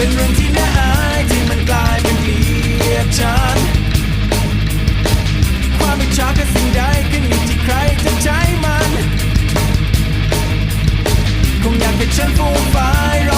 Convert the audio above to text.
เป็นเรื่องที่น่าอายที่มันกลายเป็นเกลียดชันความอิจชาเป็นสิ่งใดขึ้นอยู่ที่ใครจะใช้มัน คงอยากให้ฉันฟูงไฟรอ